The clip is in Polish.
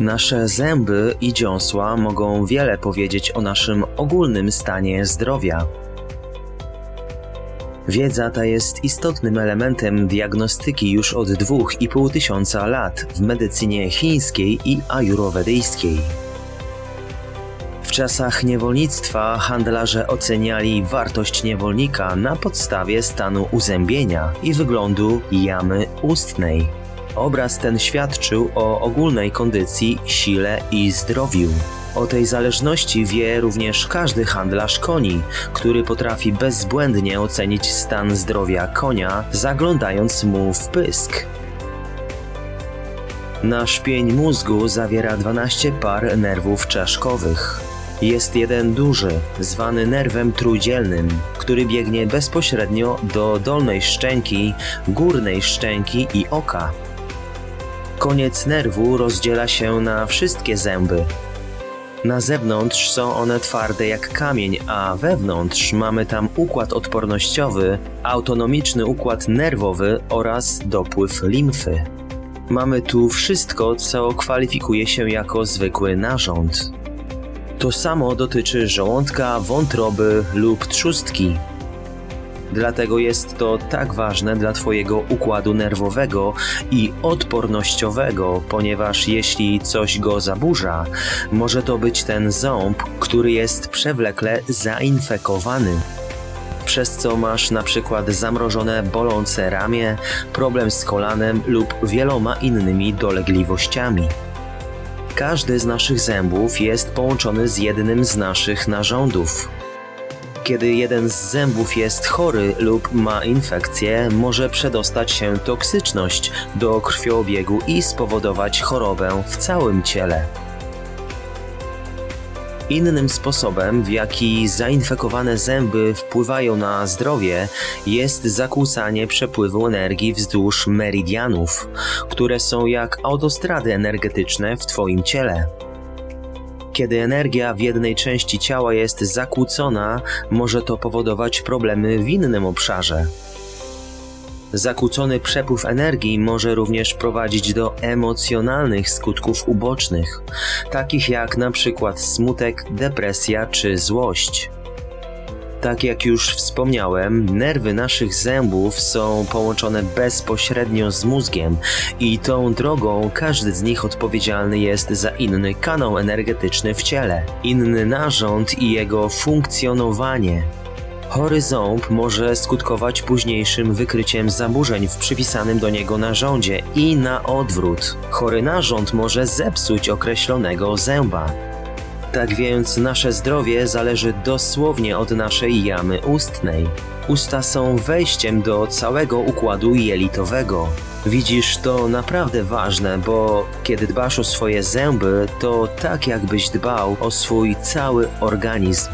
Nasze zęby i dziąsła mogą wiele powiedzieć o naszym ogólnym stanie zdrowia. Wiedza ta jest istotnym elementem diagnostyki już od 2,5 tysiąca lat w medycynie chińskiej i ajurwedyjskiej. W czasach niewolnictwa handlarze oceniali wartość niewolnika na podstawie stanu uzębienia i wyglądu jamy ustnej. Obraz ten świadczył o ogólnej kondycji, sile i zdrowiu. O tej zależności wie również każdy handlarz koni, który potrafi bezbłędnie ocenić stan zdrowia konia, zaglądając mu w pysk. Nasz pień mózgu zawiera 12 par nerwów czaszkowych. Jest jeden duży, zwany nerwem trójdzielnym, który biegnie bezpośrednio do dolnej szczęki, górnej szczęki i oka. Koniec nerwu rozdziela się na wszystkie zęby. Na zewnątrz są one twarde jak kamień, a wewnątrz mamy tam układ odpornościowy, autonomiczny układ nerwowy oraz dopływ limfy. Mamy tu wszystko, co kwalifikuje się jako zwykły narząd. To samo dotyczy żołądka, wątroby lub trzustki. Dlatego jest to tak ważne dla Twojego układu nerwowego i odpornościowego, ponieważ jeśli coś go zaburza, może to być ten ząb, który jest przewlekle zainfekowany. Przez co masz na przykład zamrożone bolące ramię, problem z kolanem lub wieloma innymi dolegliwościami. Każdy z naszych zębów jest połączony z jednym z naszych narządów. Kiedy jeden z zębów jest chory lub ma infekcję, może przedostać się toksyczność do krwiobiegu i spowodować chorobę w całym ciele. Innym sposobem, w jaki zainfekowane zęby wpływają na zdrowie, jest zakłócanie przepływu energii wzdłuż meridianów, które są jak autostrady energetyczne w Twoim ciele. Kiedy energia w jednej części ciała jest zakłócona, może to powodować problemy w innym obszarze. Zakłócony przepływ energii może również prowadzić do emocjonalnych skutków ubocznych, takich jak na przykład smutek, depresja czy złość. Tak jak już wspomniałem, nerwy naszych zębów są połączone bezpośrednio z mózgiem i tą drogą każdy z nich odpowiedzialny jest za inny kanał energetyczny w ciele, inny narząd i jego funkcjonowanie. Chory ząb może skutkować późniejszym wykryciem zaburzeń w przypisanym do niego narządzie i na odwrót. Chory narząd może zepsuć określonego zęba. Tak więc nasze zdrowie zależy dosłownie od naszej jamy ustnej. Usta są wejściem do całego układu jelitowego. Widzisz, to naprawdę ważne, bo kiedy dbasz o swoje zęby, to tak jakbyś dbał o swój cały organizm.